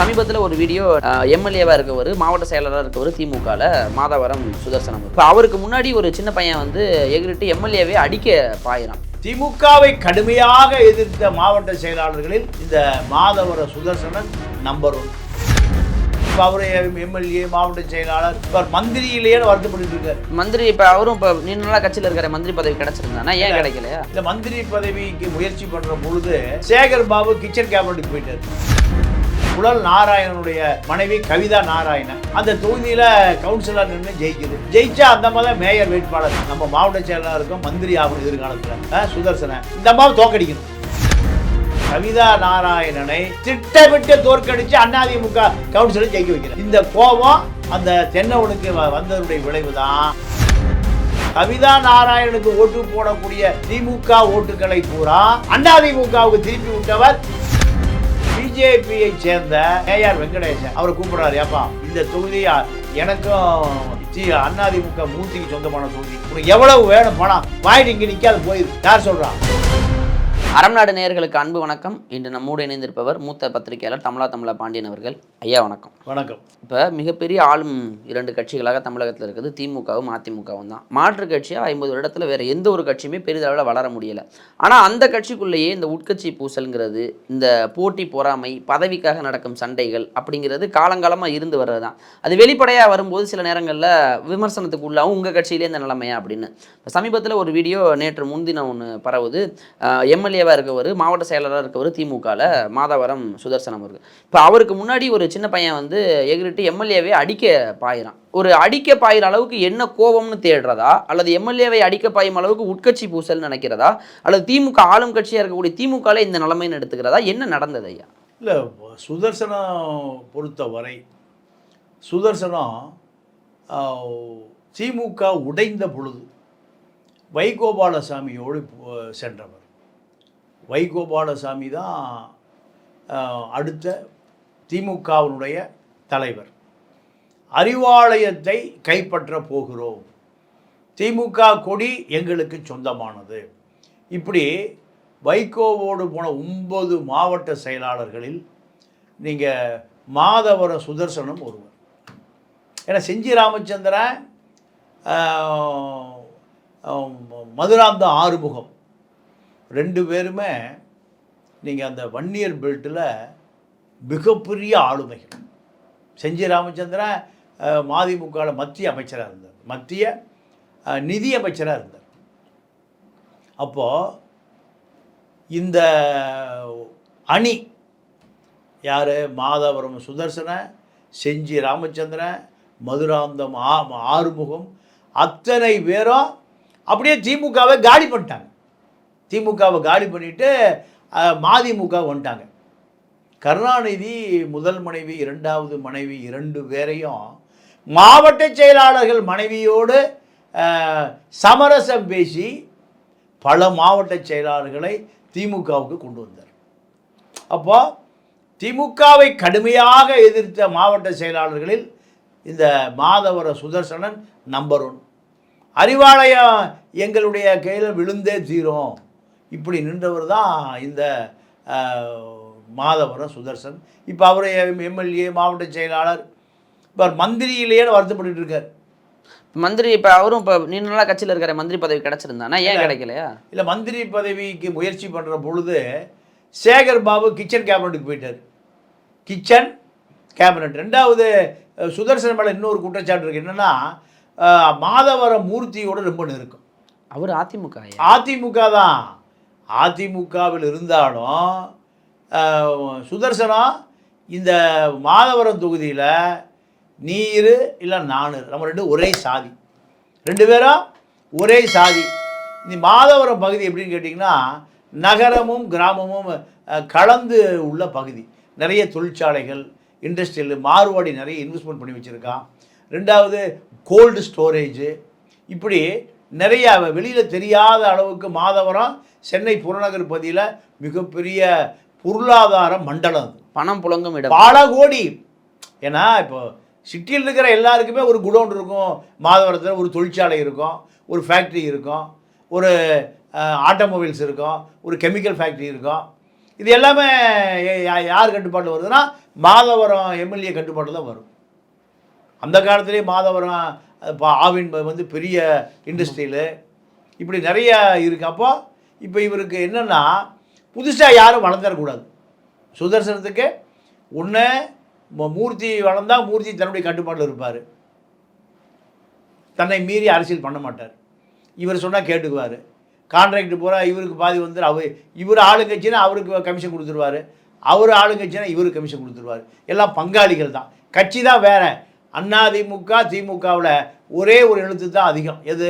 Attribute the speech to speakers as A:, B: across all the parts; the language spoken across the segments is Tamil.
A: சமீபத்தில் ஒரு வீடியோ எம்எல்ஏவாக இருக்கவர் மாவட்ட செயலாளராக இருக்கவர் திமுகவில் மாதவரம் சுதர்சனம். இப்போ அவருக்கு முன்னாடி ஒரு சின்ன பையன் வந்து எகிரிட்டு எம்எல்ஏவே அடிக்க பாயிறான்.
B: திமுகவை கடுமையாக எதிர்த்த மாவட்ட செயலாளர்களில் இந்த மாதவர சுதர்சனன் நம்பர் ஒன். இப்போ அவர் எம்எல்ஏ மாவட்ட செயலாளர் இப்போ மந்திரியிலேயே வருத்தப்பட்டு இருக்காரு.
A: மந்திரி இப்போ அவரும் இப்போ நீண்ட நாளாக கட்சியில் இருக்கிற மந்திரி பதவி கிடைச்சிருந்தானா? ஏன் கிடைக்கலையா?
B: இந்த மந்திரி பதவிக்கு முயற்சி பண்ற பொழுது சேகர் பாபு கிச்சன் கேபினட்டுக்கு போயிட்டாரு. குழல் நாராயணனுடைய மனைவி கவிதா நாராயணன். அந்த தொகுதியில கவுன்சிலர் நின்று ஜெயிக்குது. ஜெயிச்சா அந்த மாதிரி மேயர் வேட்பாளர். நம்ம மாவட்ட செயலாளருக்கும் மந்திரி ஆகும் எதிர்காலத்தில். சுதர்சன. இந்த அம்மாவை தோக்கடிக்கணும் கவிதா நாராயணனை திட்டமிட்டு தோற்கடிச்சு அதிமுக கவுன்சிலர் ஜெயிக்க வைக்கிறேன் இந்த கோபம் அந்த தென்னவனுக்கு வ- வந்ததனுடைய விளைவுதான். கவிதா நாராயணனுக்கு ஓட்டு போடக்கூடிய திமுக ஓட்டுகளை பூரா அதிமுகவுக்கு திருப்பி விட்டவர் பிஜேபியை சேர்ந்த ஏஆர் வெங்கடேசன். அவர் கூப்பிடுறாரு ஏப்பா இந்த தொகுதி எனக்கும் தி- அதிமுக மூர்த்திக்கு சொந்தமான தொகுதி. உனக்கு எவ்வளவு வேணும் பணம். வாங்கிட்டு இங்கே நிக்காது போயிடுது யார் சொல்றான்
A: அறம்நாடு நேயர்களுக்கு அன்பு வணக்கம். இன்று நம்மோடு இணைந்திருப்பவர் மூத்த பத்திரிகையாளர் தமிழா தமிழா பாண்டியன் அவர்கள். ஐயா வணக்கம்.
B: வணக்கம்.
A: இப்போ மிகப்பெரிய ஆளும் இரண்டு கட்சிகளாக தமிழகத்தில் இருக்குது. திமுகவும் அதிமுகவும் தான். மாற்று கட்சியாக ஐம்பது வருடத்தில் வேறு எந்த ஒரு கட்சியுமே பெரிதளவில் வளர முடியலை. ஆனால் அந்த கட்சிக்குள்ளேயே இந்த உட்கட்சி பூசல்ங்கிறது இந்த போட்டி பொறாமை பதவிக்காக நடக்கும் சண்டைகள் அப்படிங்கிறது காலங்காலமாக இருந்து வர்றது தான் அது வெளிப்படையாக வரும்போது சில நேரங்களில் விமர்சனத்துக்கு உள்ளாவும் உங்கள் கட்சியிலே இந்த நிலைமையா அப்படின்னு. இப்போ சமீபத்தில் ஒரு வீடியோ நேற்று முன்தினம் ஒன்று பரவுது. எம்எல்ஏவாக இருக்கவர் மாவட்ட செயலராக இருக்கவர் திமுகவில் மாதவரம் சுதர்சனம் இருக்கு இப்போ அவருக்கு முன்னாடி ஒரு சின்ன பையன் வந்து எகிரிட்டு எம்எல்ஏவே அடிக்க பாயிறான். ஒரு அடிக்க பாயிற அளவுக்கு என்ன கோபம்னு தேடுறதா? அல்லது எம்எல்ஏவை அடிக்க பாயும் அளவுக்கு உட்கட்சி பூசல் நினைக்கிறதா? அல்லது திமுக ஆளும் கட்சியாக இருக்கக்கூடிய திமுகவில் இந்த நிலைமைன்னு எடுத்துக்கிறதா? என்ன நடந்தது ஐயா?
B: இல்லை சுதர்சனம் பொறுத்தவரை சுதர்சனம் திமுக உடைந்த பொழுது வைகோபாலசாமியோடு சென்றவர். வைகோபாலசாமி தான் அடுத்த திமுகவினுடைய தலைவர். அறிவாலயத்தை கைப்பற்ற போகிறோம். திமுக கொடி எங்களுக்கு சொந்தமானது. இப்படி வைகோவோடு போன ஒன்பது மாவட்ட செயலாளர்களில் நீங்கள் மாதவர சுதர்சனம் ஒருவர். ஏன்னா செஞ்சி ராமச்சந்திரன் மதுராந்த ஆறுமுகம். ரெண்டு பேருமே நீங்கள் அந்த வன்னியர் பெல்ட்டில் மிகப்பெரிய ஆளுமைகள். செஞ்சி ராமச்சந்திரன் மதிமுகவில் மத்திய அமைச்சராக இருந்தார். மத்திய நிதி அமைச்சராக இருந்தார். அப்போது இந்த அணி யார்? மாதவரம் சுதர்சன செஞ்சி ராமச்சந்திரன் மதுராந்தம் ஆ ஆறுமுகம் அத்தனை பேரும் அப்படியே திமுகவை காலி பண்ணிட்டாங்க. திமுகவை காலி பண்ணிட்டு மதிமுக வந்துட்டாங்க. கருணாநிதி முதல் மனைவி இரண்டாவது மனைவி இரண்டு பேரையும் மாவட்ட செயலாளர்கள் மனைவியோடு சமரசம் பேசி பல மாவட்ட செயலாளர்களை திமுகவுக்கு கொண்டு வந்தார். அப்போ திமுகவை கடுமையாக எதிர்த்த மாவட்ட செயலாளர்களில் இந்த மாதவர சுதர்சனன் நம்பர் ஒன். அறிவாலயம் எங்களுடைய கையில் விழுந்தே தீரும். இப்படி நின்றவர் தான் இந்த அஹ், மாதவர சுதர்சன். இப்போ அவர் எம்எல்ஏ மாவட்ட செயலாளர். இப்போ மந்திரியிலேயே வருத்தப்பட்டு இருக்கார்.
A: மந்திரி இப்போ அவரும் இப்போ நீண்ட நாளாக கட்சியில் இருக்கிற மந்திரி பதவி கிடைச்சிருந்தானா ஏன் கிடைக்கலையா?
B: இல்லை மந்திரி பதவிக்கு முயற்சி பண்ணுற பொழுது சேகர் பாபு கிச்சன் கேபினட்டுக்கு போயிட்டார். Kitchen cabinet. ரெண்டாவது சுதர்சன் மேலே இன்னொரு குற்றச்சாட்டு இருக்குது என்னென்னா மாதவர மூர்த்தியோட ரொம்ப நெருக்கம்.
A: அவர் அதிமுக
B: அதிமுக தான். அதிமுகவில் இருந்தாலும் அஹ், சுதர்சனம் இந்த மாதவரம் தொகுதியில் நீ இரு இல்லை நான் நம்ம ரெண்டு ஒரே சாதி. ரெண்டு பேரும் ஒரே சாதி. இந்த மாதவரம் பகுதி எப்படின்னு கேட்டிங்கன்னா நகரமும் கிராமமும் கலந்து உள்ள பகுதி. நிறைய தொழிற்சாலைகள் இண்டஸ்ட்ரியல் மார்வாடி நிறைய இன்வெஸ்ட்மெண்ட் பண்ணி வச்சுருக்கான். ரெண்டாவது கோல்டு ஸ்டோரேஜு இப்படி நிறைய வெளியில் தெரியாத அளவுக்கு மாதவரம் சென்னை புறநகர் பகுதியில் மிகப்பெரிய பொருளாதார மண்டலம் அது.
A: பணம் புழங்கும் இடம்.
B: பல கோடி. ஏன்னா இப்போ சிட்டியில் இருக்கிற எல்லாருக்குமே ஒரு குடோன் இருக்கும். மாதவரத்தில் ஒரு தொழிற்சாலை இருக்கும். ஒரு ஃபேக்ட்ரி இருக்கும். ஒரு ஆட்டோமொபைல்ஸ் இருக்கும். ஒரு கெமிக்கல் ஃபேக்ட்ரி இருக்கும். இது எல்லாமே யார் கட்டுப்பாட்டில் வருதுன்னா மாதவரம் எம்எல்ஏ கட்டுப்பாட்டில் தான் வரும். அந்த காலத்திலே மாதவரம் அஹ், பா- ஆவின் வந்து பெரிய இண்டஸ்ட்ரியில் இப்படி நிறைய இருக்குது அப்போ இப்போ இவருக்கு என்னென்னா புதுசாக யாரும் வளர்ந்துடக்கூடாது சுதர்சனத்துக்கு ஒன்று மூர்த்தி வளர்ந்தால் மூர்த்தி தன்னுடைய கட்டுப்பாட்டில் இருப்பார். தன்னை மீறி அரசியல் பண்ண மாட்டார். இவர் சொன்னால் கேட்டுக்குவார். கான்ட்ராக்ட் பூரா இவருக்கு பாதி வந்து அவர் இவர் ஆளுங்கட்சினா அவருக்கு கமிஷன் கொடுத்துருவாரு. அவர் ஆளுங்கட்சினா இவருக்கு கமிஷன் கொடுத்துருவாரு. எல்லாம் பங்காளிகள் தான். கட்சி தான் வேற. அதிமுக திமுகவில் ஒரே ஒரு எழுத்து தான் அதிகம். எது?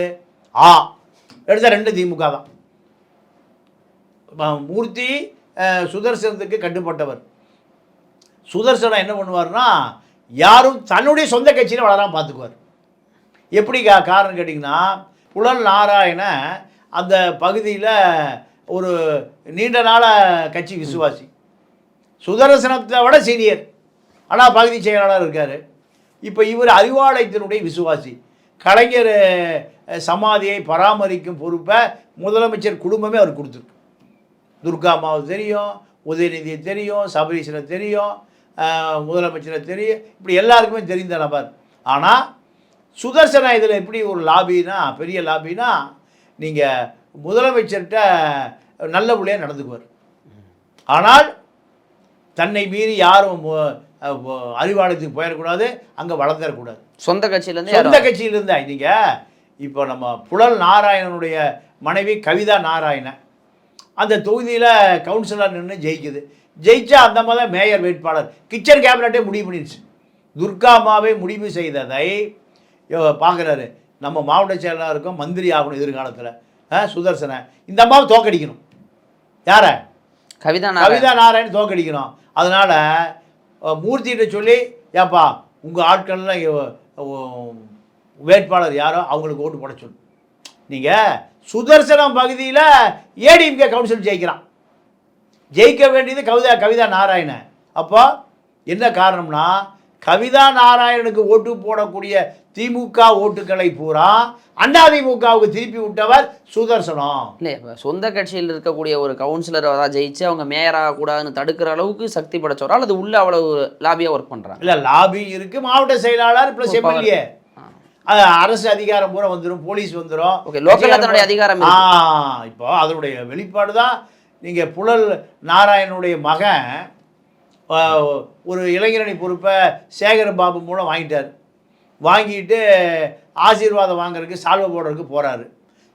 B: ஆ. எடுத்தால் ரெண்டு திமுக தான். மூர்த்தி சுதர்சனத்துக்கு கட்டுப்பட்டவர். சுதர்சனம் என்ன பண்ணுவார்னா யாரும் தன்னுடைய சொந்த கட்சியில் வளராமல் பார்த்துக்குவார் எப்படி கா காரணம் கேட்டிங்கன்னா புலல் நாராயண அந்த பகுதியில் ஒரு நீண்ட நாள கட்சி விசுவாசி. சுதர்சனத்தை விட சீனியர். ஆனால் பகுதி செயலாளர் இருக்கார். இப்போ இவர் அறிவாலயத்தினுடைய விசுவாசி. கலைஞர் சமாதியை பராமரிக்கும் பொறுப்பை முதலமைச்சர் குடும்பமே அவர் கொடுத்துருக்கு. துர்கா அம்மாவுக்கு தெரியும் உதயநிதியை தெரியும் சபரீஷனை தெரியும் முதலமைச்சரை தெரியும். இப்படி எல்லாருக்குமே தெரிந்த நபர் ஆனால் சுதர்சனா இதில் எப்படி ஒரு லாபினா பெரிய லாபினா நீங்கள் முதலமைச்சர்கிட்ட நல்லபடியாக நடந்துக்குவார். ஆனால் தன்னை மீறி யாரும் அறிவாலயத்துக்கு போயிடக்கூடாது அங்கே வளர்ந்துடக்கூடாது
A: சொந்த கட்சியிலேருந்து
B: சொந்த கட்சியில் இருந்தா நீங்கள் இப்போ நம்ம புலல் நாராயணனுடைய மனைவி கவிதா நாராயணன். அந்த தொகுதியில் கவுன்சிலர் நின்று ஜெயிக்குது. ஜெயிச்சா அந்த மாதிரி மேயர் வேட்பாளர். கிச்சன் கேபினட்டே முடிவு பண்ணிடுச்சு துர்கா அம்மாவை முடிவு செய்ததை பார்க்குறாரு நம்ம மாவட்ட செயலாளருக்கும் மந்திரி ஆகணும் எதிர்காலத்தில். சுதர்சனை. இந்த அம்மாவை தோக்கடிக்கணும். யாரை?
A: கவிதா.
B: கவிதா நாராயண் தோக்கடிக்கணும். அதனால் மூர்த்திகிட்ட சொல்லி ஏப்பா உங்கள் ஆட்கள்லாம் வேட்பாளர் யாரோ அவங்களுக்கு ஓட்டு போட சொல்லு. நீங்கள் சுதர்சனம் பகுதியில் ஏடிஎம்கே கவுன்சில் ஜெயிக்கிறான். ஜெயிக்க வேண்டியது கவிதா கவிதா நாராயணன். அப்போ என்ன காரணம்னா கவிதா நாராயணனுக்கு ஓட்டு போடக்கூடிய திமுக ஓட்டுக்களை பூரா அதிமுகவுக்கு திருப்பி விட்டவர் சுதர்சனம்.
A: இல்லை சொந்த கட்சியில் இருக்கக்கூடிய ஒரு கவுன்சிலர் அதாவது ஜெயிச்சு அவங்க மேயர் ஆகக்கூடாதுன்னு தடுக்கிற அளவுக்கு சக்தி படைச்சவரா? அல்லது உள்ள அவ்வளவு லாபியாக ஒர்க் பண்ணுறாங்க
B: இல்லை லாபி இருக்கு மாவட்ட செயலாளர் ப்ளஸ். எம்எல்ஏ அரசு அதிகாரம் பூரா வந்துடும் போலீஸ் வந்துடும்
A: ஓகே லோக்கலில் தன்னுடைய அதிகாரம்
B: ஆ. இப்போ அதனுடைய வெளிப்பாடு தான். நீங்கள் புழல் நாராயணனுடைய மகன் ஒரு இளைஞரணி பொறுப்பை சேகர் பாபு மூலம் வாங்கிட்டார். வாங்கிட்டு ஆசீர்வாதம் வாங்குறதுக்கு சால்வை போடுறதுக்கு போகிறாரு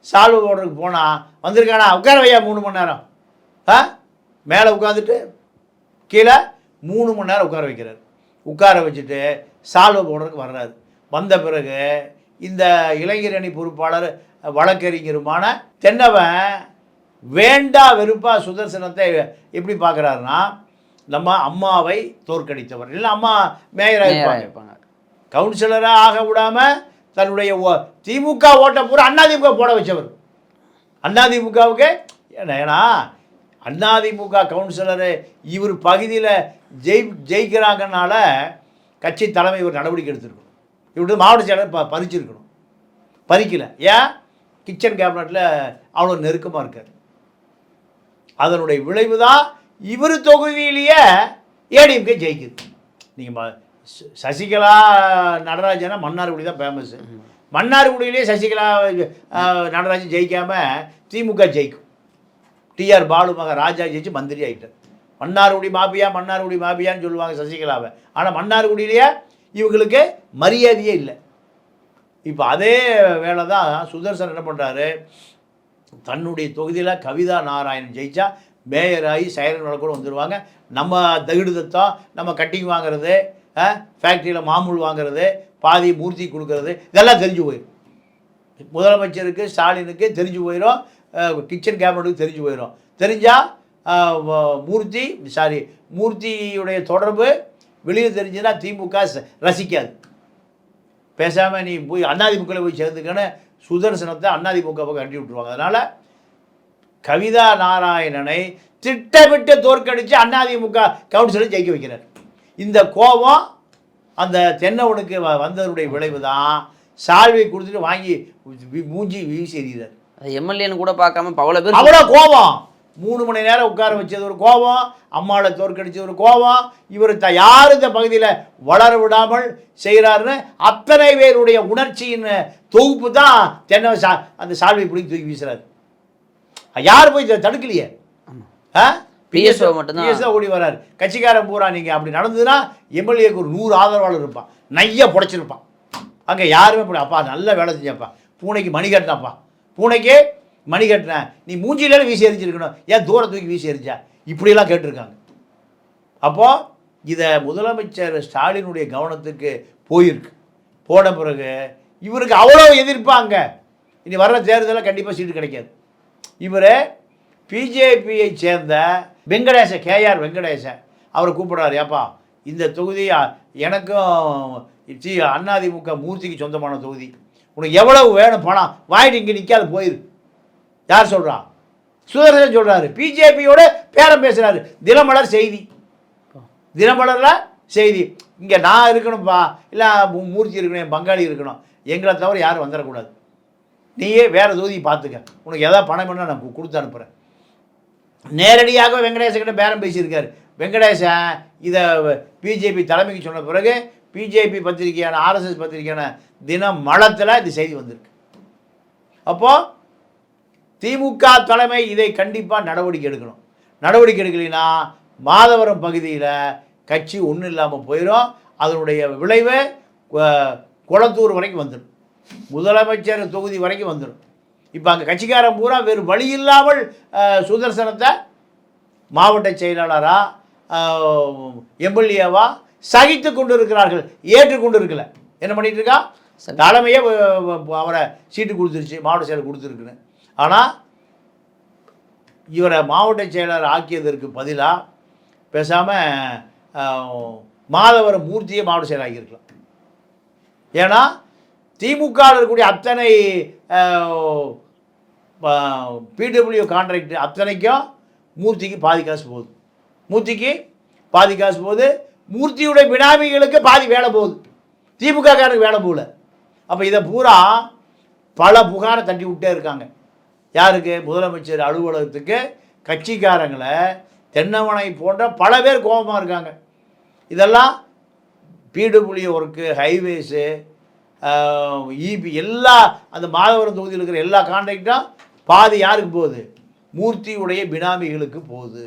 B: சால்வை போடுறதுக்கு போனால் வந்திருக்கானா? உட்கார வையா மூணு மணி நேரம். ஆ? மேலே உட்காந்துட்டு கீழே மூணு மணி நேரம் உட்கார வைக்கிறார். உட்கார வச்சுட்டு சால்வை போடுறதுக்கு வர்றாரு. வந்த பிறகு இந்த இளைஞரணி பொறுப்பாளர் வழக்கறிஞருமான தென்னவன் வேண்டா வெறுப்பா சுதர்சனத்தை எப்படி பார்க்குறாருன்னா நம்ம அம்மாவை தோற்கடித்தவர். இல்லை அம்மா மேயராக
A: மேயரா
B: இருப்பாங்க. கவுன்சிலராக ஆக விடாம தன்னுடைய ஓ- திமுக ஓட்டை பூரா அதிமுக போட வச்சவர். அதிமுகவுக்கு ஏன்னா அதிமுக கவுன்சிலரு இவர் பகுதியில் ஜெய் ஜெயிக்கிறாங்கனால கட்சி தலைமை இவர் நடவடிக்கை எடுத்திருக்கணும். இவர்கிட்ட மாவட்ட செயலர் ப பறிச்சிருக்கணும். பறிக்கலை. ஏன்? கிச்சன் கேபினட்டில் அவ்வளோ நெருக்கமாக இருக்கார். அதனுடைய விளைவு தான் இவர் தொகுதியிலேயே ஏடிஎம்கே ஜெயிக்குது. நீங்கள் சசிகலா நடராஜனா மன்னார்குடி தான் ஃபேமஸ்ஸு மன்னார்குடியிலே சசிகலா நடராஜன் ஜெயிக்காமல் திமுக ஜெயிக்கும். டிஆர் பாலு மக ராஜா ஜெயிச்சு மந்திரி ஆகிட்டார் மன்னார்குடி மாபியா மன்னார்குடி மாபியான்னு சொல்லுவாங்க சசிகலாவை. ஆனால் மன்னார்குடியிலேயே இவங்களுக்கு மரியாதையே இல்லை. இப்போ அதே வேலை தான் சுதர்சன் என்ன பண்ணுறாரு தன்னுடைய தொகுதியில் கவிதா நாராயணன் ஜெயிச்சா மேயராகி ஆகி செயலர் கூட வந்துடுவாங்க நம்ம தகிடுதத்தம் நம்ம கட்டிங் வாங்குறது ஃபேக்ட்ரியில் மாமூல் வாங்குறது பாதி மூர்த்தி கொடுக்கறது இதெல்லாம் தெரிஞ்சு போயிடும் முதலமைச்சருக்கு ஸ்டாலினுக்கு தெரிஞ்சு போயிடும் கிச்சன் கேபினட்டுக்கு தெரிஞ்சு போயிடும் தெரிஞ்சால் மூர்த்தி சாரி மூர்த்தியுடைய தொடர்பு வெளியில் தெரிஞ்சுன்னா திமுக ரசிக்காது. பேசாமல் நீ போய் அண்ணாதிமுகவில் போய் சேர்ந்துக்கன்னு சுதர்சனத்தை அண்ணாதிமுக பக்கம் கட்டி விட்டுருவாங்க. அதனால் கவிதா நாராயணனை திட்டமிட்டு தோற்கடித்து அதிமுக கவுன்சிலர் ஜெயிக்க வைக்கிறார். இந்த கோபம் அந்த தென்னவனுக்கு வ- வந்ததனுடைய விளைவு தான் சால்வை கொடுத்துட்டு வாங்கி மூஞ்சி வீசி எறிகிறார்.
A: எம்எல்ஏன்னு கூட பார்க்காம இப்ப அவ்வளவு பேர்
B: அவ்வளோ கோபம். மூணு மணி நேரம் உட்கார வச்சது ஒரு கோபம் அம்மாவை தோற்கடிச்சது ஒரு கோபம். இவர் த யார் இந்த பகுதியில் வளர விடாமல் செய்கிறாருன்னு அத்தனை பேருடைய உணர்ச்சியின் தொகுப்பு தான் தென்னை சா அந்த சால்வை பிடிச்சி தூக்கி வீசுறாரு. யார் போய் தடுக்கலையே? ஆ?
A: PSO மட்டும்தான்.
B: PSO ஓடி வராரு. கட்சிக்காரன் பூரா நீங்கள் அப்படி நடந்ததுன்னா எம்எல்ஏக்கு ஒரு நூறு ஆதரவாளர் இருப்பான். நைய புடைச்சிருப்பான். அங்கே யாருமே அப்பா நல்ல வேலை செஞ்சப்பா பூனைக்கு மணி கட்டினாப்பா பூனைக்கு மணி கட்டினேன் நீ மூஞ்சியில வீசி எரிஞ்சிருக்கணும். ஏன் தூர தூக்கி வீசி எரிஞ்சா? இப்படியெல்லாம் கேட்டிருக்காங்க. அப்போது இதை முதலமைச்சர் ஸ்டாலினுடைய கவனத்துக்கு போயிருக்கு. போன பிறகு இவருக்கு அவ்வளோ எதிர்ப்பாங்க இனி வர்ற தேர்தலில் கண்டிப்பாக சீட்டு கிடைக்காது. இவர் பிஜேபியை சேர்ந்த வெங்கடேச கேஆர் வெங்கடேசன் அவரை கூப்பிடுறாரு. ஏப்பா இந்த தொகுதி எனக்கும் சி அண்ணாதிமுக மூர்த்திக்கு சொந்தமான தொகுதி. உனக்கு எவ்வளவு வேணும் பணம்? வாங்கிட்டு இங்கே நிற்காது போயிரு. யார் சொல்கிறா சுதர்சன் சொல்கிறாரு பிஜேபியோட பேரம் பேசுகிறாரு தினமலர் செய்தி. தினமலரில் செய்தி. இங்கே நான் இருக்கணும்ப்பா இல்லை மூர்த்தி இருக்கணும் என் பங்காளி இருக்கணும். எங்களை தவிர யாரும் வந்துடக்கூடாது. நீயே வேறு தொகுதி பார்த்துக்க. உனக்கு எதாவது பணம் வேணா நான் கொடுத்து அனுப்புகிறேன் நேரடியாக வெங்கடேசன்கிட்ட பேரம் பேசியிருக்காரு. வெங்கடேசன் இதை பிஜேபி தலைமைக்கு சொன்ன பிறகு பிஜேபி பத்திரிகையான ஆர்எஸ்எஸ் பத்திரிகையான தினம் மலத்தில் இந்த செய்தி வந்திருக்கு. அப்போது திமுக தலைமை இதை கண்டிப்பாக நடவடிக்கை எடுக்கணும். நடவடிக்கை எடுக்கலைன்னா மாதவரம் பகுதியில் கட்சி ஒன்றும் இல்லாமல் போயிடும் அதனுடைய விளைவு குளத்தூர் வரைக்கும் வந்துடும் முதலமைச்சர் தொகுதி வரைக்கும் வந்துடும் இப்போ அங்கே கட்சிக்காரன் பூரா வேறு வழி இல்லாமல் சுதர்சனத்தை மாவட்ட செயலாளரா எம்எல்ஏவா சகித்து கொண்டு இருக்கிறார்கள் ஏற்றுக்கொண்டு இருக்கல என்ன பண்ணிட்டு இருக்கா. தலைமையே அவரை சீட்டு கொடுத்துருச்சு மாவட்ட செயலர் கொடுத்துருக்குன்னு. ஆனால் இவரை மாவட்ட செயலர் ஆக்கியதற்கு பதிலாக பேசாமல் மாதவர மூர்த்தியை மாவட்ட செயலர் ஆக்கியிருக்கலாம். ஏன்னா திமுக இருக்கக்கூடிய அத்தனை பிடபிள்யூ கான்ட்ராக்ட் அத்தனைக்கும் மூர்த்திக்கு பாதி காசு போகுது. மூர்த்திக்கு பாதி காசு போகுது. மூர்த்தியுடைய பினாமிகளுக்கு பாதி வேலை போகுது. திமுக காரருக்கு வேலை போகல. அப்போ இதை பூரா பல புகாரை தட்டி விட்டே இருக்காங்க. யாருக்கு? முதலமைச்சர் அலுவலகத்துக்கு கட்சிக்காரங்களை தென்னவனை போன்ற பல பேர் கோபமாக இருக்காங்க. இதெல்லாம் பிடபிள்யூ ஒர்க்கு ஹைவேஸு இபி எல்லா அந்த மாதவரம் தொகுதியில் இருக்கிற எல்லா கான்ட்ராக்டும் பாதி யாருக்கு போகுது? மூர்த்தியுடைய பினாமிகளுக்கு போகுது.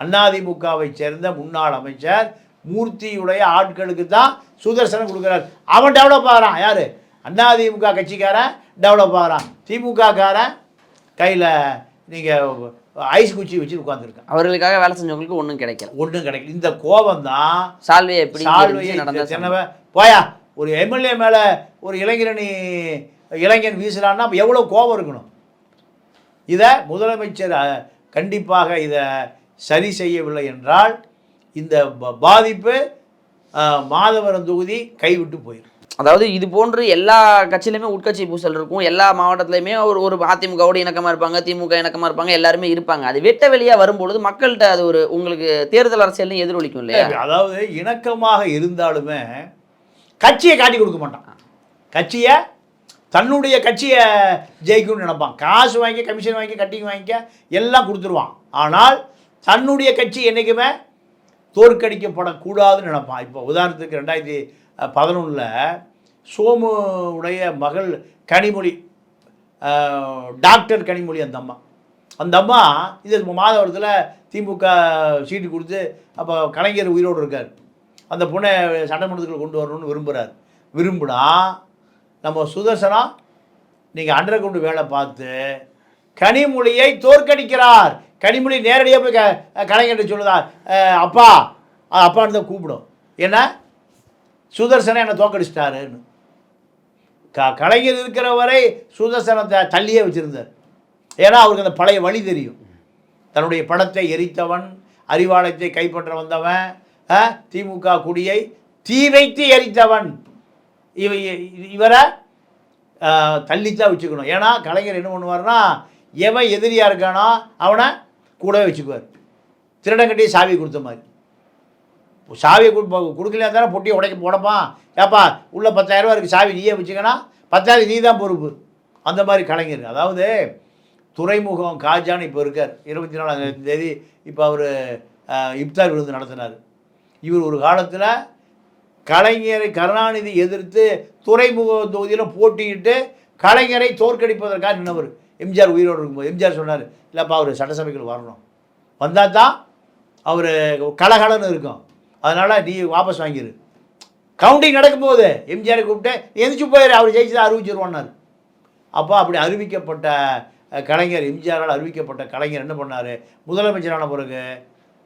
B: அதிமுகவை சேர்ந்த முன்னாள் அமைச்சர் மூர்த்தியுடைய ஆட்களுக்கு தான் சுதர்சனம் கொடுக்குறாரு. அவன் டெவலப் ஆகிறான். யார்? அதிமுக கட்சிக்காரன் டெவலப் ஆகிறான். திமுக காரன் கையில் நீங்கள் ஐஸ் குச்சி வச்சு உட்காந்துருக்கான்
A: அவர்களுக்காக வேலை செஞ்சவங்களுக்கு ஒன்றும் கிடைக்கல.
B: ஒன்றும் கிடைக்கல. இந்த கோபம் தான்
A: சால்வையை எப்படி
B: சால்வையை
A: நடந்த
B: சின்னவன் போயா ஒரு எம்எல்ஏ மேலே ஒரு இளைஞரணி இளைஞன் வீசுறான்னா அப்ப எவ்வளோ கோபம் இருக்கணும்? இதை முதலமைச்சர் கண்டிப்பாக இதை சரி செய்யவில்லை என்றால் இந்த பாதிப்பு மாதவரம் தொகுதி கைவிட்டு போயிடும்
A: அதாவது இது போன்று எல்லா கட்சியிலுமே உட்கட்சி பூசல் இருக்கும். எல்லா மாவட்டத்திலையுமே ஒரு ஒரு அதிமுகவோட இணக்கமாக இருப்பாங்க திமுக இணக்கமாக இருப்பாங்க எல்லாருமே இருப்பாங்க. அது வெட்ட வெளியாக வரும்பொழுது மக்கள்கிட்ட அது ஒரு உங்களுக்கு தேர்தல் அரசியல்னு எதிரொலிக்கும் இல்லையா?
B: அதாவது இணக்கமாக இருந்தாலுமே கட்சியை காட்டி கொடுக்க மாட்டான். கட்சியை தன்னுடைய கட்சியை ஜெயிக்கணும்னு நினைப்பான். காசு வாங்கி கமிஷன் வாங்கி கட்டிங் வாங்கிக்க எல்லாம் கொடுத்துருவான். ஆனால் தன்னுடைய கட்சி என்றைக்குமே தோற்கடிக்கப்படக்கூடாதுன்னு நினைப்பான். இப்போ உதாரணத்துக்கு ரெண்டாயிரத்தி பதினொன்றில் சோமு உடைய மகள் கனிமொழி டாக்டர் கனிமொழி அந்த அம்மா. அந்த அம்மா இது மாதவரத்தில் திமுக சீட்டு கொடுத்து அப்போ கலைஞர் உயிரோடு இருக்கார். அந்த பொண்ணை சட்டமன்றத்துக்குள்ள கொண்டு வரணும்னு விரும்புகிறார் விரும்புனா நம்ம சுதர்சனா நீங்கள் அண்டர் கொண்டு வேலை பார்த்து கனிமொழியை தோற்கடிக்கிறார். கனிமொழி நேரடியாக போய் க கலைஞர்கிட்ட சொல்லுதா அப்பா அப்பான்னு தான் கூப்பிடும். ஏன்னா சுதர்சனை என்னை தோக்கடிச்சிட்டாருன்னு. க கலைஞர் இருக்கிற வரை சுதர்சனத்தை தள்ளியே வச்சுருந்தார். ஏன்னா அவருக்கு அந்த பழைய வழி தெரியும். தன்னுடைய படத்தை எரித்தவன் அறிவாலயத்தை கைப்பற்ற வந்தவன் திமுக குடியை தீ வைத்து எரித்தவன். இவ இவரை தள்ளித்தான் வச்சுக்கணும். ஏன்னா கலைஞர் என்ன பண்ணுவார்னா எவன் எதிரியாக இருக்கானோ அவனை கூடவே வச்சுக்குவார். திருடங்கட்டி சாவி கொடுத்த மாதிரி. சாவியை கொடு கொடுக்கலையா தானே பொட்டியை உடைக்க போடப்பான் ஏப்பா உள்ள பத்தாயிரரூபா இருக்குது சாவி நீயே வச்சுக்கன்னா பத்தாயிரம் நீ தான் பொறுப்பு. அந்த மாதிரி கலைஞர். அதாவது துறைமுகம் காஜான்னு இப்போ இருக்கார். இருபத்தி நாலாம் தேதி இப்போ அவர் இப்தார் விருந்து நடத்தினார். இவர் ஒரு காலத்தில் கலைஞரை கருணாநிதி எதிர்த்து துறைமுக தொகுதியில் போட்டியிட்டு கலைஞரை தோற்கடிப்பதற்காக நின்றவர் எம்ஜிஆர் உயிரோடு இருக்கும்போது. எம்ஜிஆர் சொன்னார் இல்லைப்பா அவர் சட்டசபைக்குள் வரணும். வந்தால் தான் அவர் கலகலன்னு இருக்கும். அதனால் நீ வாபஸ் வாங்கிடு கவுண்டிங் நடக்கும்போது எம்ஜிஆரை கூப்பிட்டு எந்திரிச்சு போயிரு அவர் ஜெயிச்சு தான் அறிவிச்சிருவான்னார். அப்போ அப்படி அறிவிக்கப்பட்ட கலைஞர் எம்ஜிஆரால் அறிவிக்கப்பட்ட கலைஞர் என்ன பண்ணார்? முதலமைச்சரான பிறகு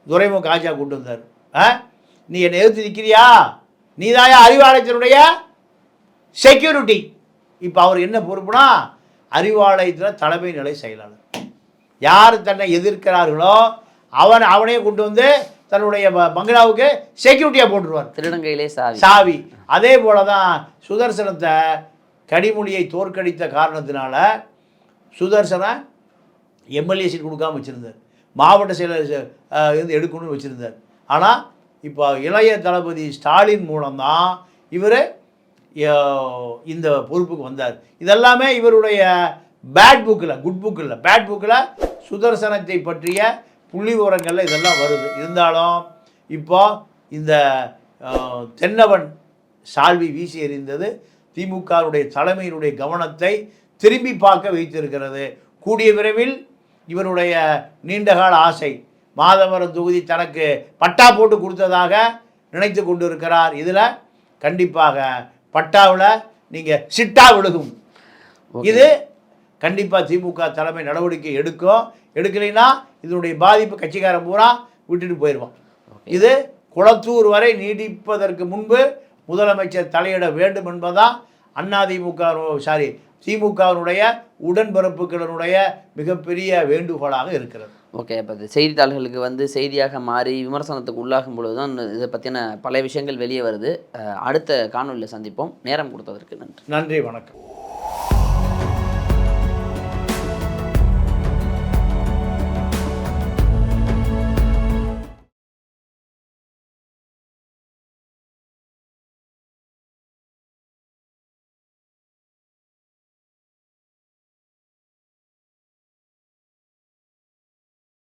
B: துரைமுக காஜா கூட்டு வந்தார். ஆ? நீ என்னை எதிர்த்து நிற்கிறியா நீ தாயா அறிவாலயத்தினுடைய செக்யூரிட்டி இப்போ அவர் என்ன பொறுப்புனா அறிவாலயத்தில் தலைமை நிலை செயலாளர். யார் தன்னை எதிர்க்கிறார்களோ அவன் அவனையே கொண்டு வந்து தன்னுடைய பங்களாவுக்கு செக்யூரிட்டியாக போட்டுருவார்.
A: திருநங்கையிலே சாவி.
B: சாவி. அதே போல தான் சுதர்சனத்தை கனிமொழியை தோற்கடித்த காரணத்தினால சுதர்சனை எம்எல்ஏ சீட் கொடுக்காம வச்சுருந்தார். மாவட்ட செயலர் இருந்து எடுக்கணும்னு வச்சுருந்தார். ஆனால் இப்போ இளைய தளபதி ஸ்டாலின் மூலம்தான் இவர் இந்த பொறுப்புக்கு வந்தார். இதெல்லாமே இவருடைய பேட் புக்கில் குட் புக்கில் பேட் புக்கில் சுதர்சனத்தை பற்றிய புள்ளி விவரங்கள்ல இதெல்லாம் வருது. இருந்தாலும் இப்போ இந்த தென்னவன் சால்வி வீசி எறிந்தது திமுகவுடைய தலைமையினுடைய கவனத்தை திரும்பி பார்க்க வைத்திருக்கிறது. கூடிய விரைவில் இவருடைய நீண்டகால ஆசை மாதவரம் தொகுதி தனக்கு பட்டா போட்டு கொடுத்ததாக நினைத்து கொண்டிருக்கிறார். இதில் கண்டிப்பாக பட்டாவில் நீங்கள் சிட்டா விழுகும். இது கண்டிப்பாக திமுக தலைமை நடவடிக்கை எடுக்கும். எடுக்கலைன்னா இதனுடைய பாதிப்பு கட்சிக்காரன் பூரா விட்டுட்டு போயிடுவான் இது குளத்தூர் வரை நீடிப்பதற்கு முன்பு முதலமைச்சர் தலையிட வேண்டும் என்பதுதான் அதிமுக சாரி திமுகவினுடைய உடன்பிறப்புகளினுடைய மிகப்பெரிய வேண்டுகோளாக இருக்கிறது.
A: ஓகே இது செய்தித்தாள்களுக்கு வந்து செய்தியாக மாறி விமர்சனத்துக்கு உள்ளாகும் பொழுது தான் இதை பற்றின பல விஷயங்கள் வெளியே வருது. அடுத்த காணொலியில் சந்திப்போம். நேரம் கொடுத்ததற்கு நன்றி.
B: நன்றி வணக்கம்.